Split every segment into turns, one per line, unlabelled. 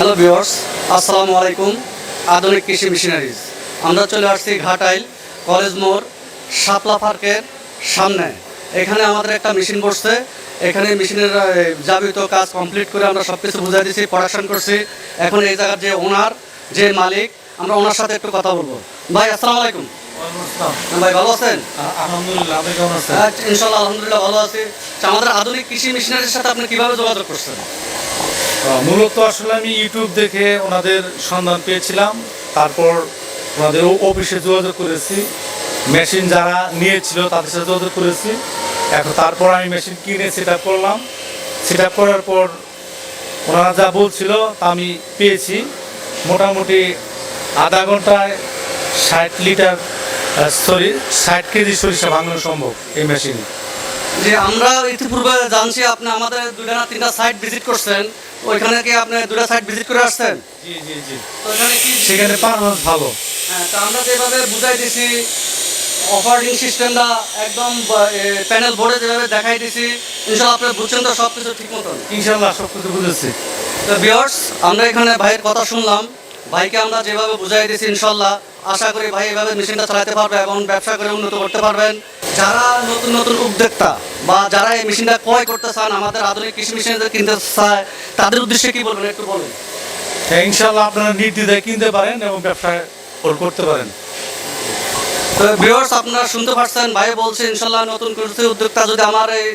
Viewers আসসালামু আলাইকুম আধুনিক কৃষি মেশিনারিজ আমরা চলে আসছি ঘাটাইল কলেজ মোড় শাপলা পার্কের সামনে। এখানে আমাদের একটা মেশিন বসছে। এখানে মেশিনের যাবিত কাজ কমপ্লিট করে আমরা সব কিছু বুঝাই দিচ্ছি প্রোডাকশন করছি। এখন এই জায়গার যে ওনার যে মালিক আমরা ওনার সাথে একটু কথা বলব। ভাই আসসালামু আলাইকুম। ভাই ভালো আছেন?
আলহামদুলিল্লাহ
হ্যাঁ, ইনশাল্লাহ আলহামদুলিল্লাহ ভালো আছি। আচ্ছা, আমাদের আধুনিক কৃষি মেশিনারির সাথে আপনি কীভাবে যোগাযোগ করছেন?
মূলত আসলে আমি ইউটিউব দেখে ওনাদের সন্ধান পেয়েছিলাম। তারপর ওনাদের অফিসে যোগাযোগ করেছি। মেশিন যারা নিয়েছিল তাদের সাথে যোগাযোগ করেছি। এখন তারপর আমি মেশিন কিনে সেট করলাম। সেট করার পর ওনারা যা বলছিল তা আমি পেয়েছি। মোটামুটি আধা ঘন্টায় ষাট লিটার সরি ষাট কেজি সরিষা ভাঙানো সম্ভব এই মেশিনে।
যে আমরা ইতিপূর্বে জানছি আপনি আমাদের দুটা না তিনটা সাইট ভিজিট করছেন। ওইখানে কি আপনি দুটা সাইট ভিজিট করে আসছেন?
জি জি জি।
তো ওইখানে কি?
সেখানে পারফরমেন্স ভালো।
হ্যাঁ, তো আমরা যেভাবে বুঝাই দিছি অপারেটিং সিস্টেমটা একদম প্যানেল বোর্ডে যেভাবে দেখাই দিছি ইনশাল্লাহ আপনি বুঝছেন তো সব কিছু ঠিক মতন?
ইনশাল্লাহ সব কিছু বুঝেছি।
তো বিয়ার্স আমরা এখানে ভাইয়ের কথা শুনলাম। ভাইকে আমরা যেভাবে বুঝাই দিছি ইনশাল্লাহ আশা করি ভাই এভাবে মেশিনটা চালাতে পারবে এবং ব্যবসা করে উন্নত করতে পারবেন। যারা নতুন নতুন উদ্যোক্তা বা যারা এই মেশিনটা ক্রয় করতে চান আমাদের আধুনিক কৃষি মেশিন কিনতে চায় তাদের উদ্দেশ্যে কি বলবেন? একটু বলুন।
হ্যাঁ, ইনশাল্লাহ আপনারা নির্দ্বিধায় কিনতে পারেন এবং ব্যবসা করতে পারেন।
তো ভিউয়ার্স আপনারা শুনতে পারছেন ভাই বলছে ইনশাল্লাহ নতুন কৃষি উদ্যোক্তা যদি আমার এই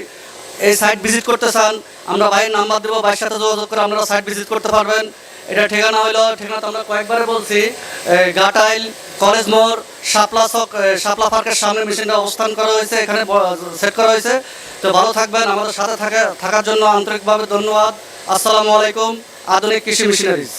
এই সাইট ভিজিট করতে চান আমরা ভাইয়ের নাম্বার দেবো ভাইয়ের সাথে যোগাযোগ করে আপনারা সাইট ভিজিট করতে পারবেন। এটা ঠিকানা হলো, ঠিকানা তো আমরা কয়েকবার বলছি গাটাইল কলেজ মোড়, শাপলা চক শাপলা পার্কের সামনে মেশিনটা অবস্থান করা হয়েছে, এখানে সেট করা হয়েছে। তো ভালো থাকবেন, আমাদের সাথে থাকা, থাকার জন্য আন্তরিকভাবে ধন্যবাদ। আসসালামু আলাইকুম, আধুনিক কৃষি মেশিনারিজ।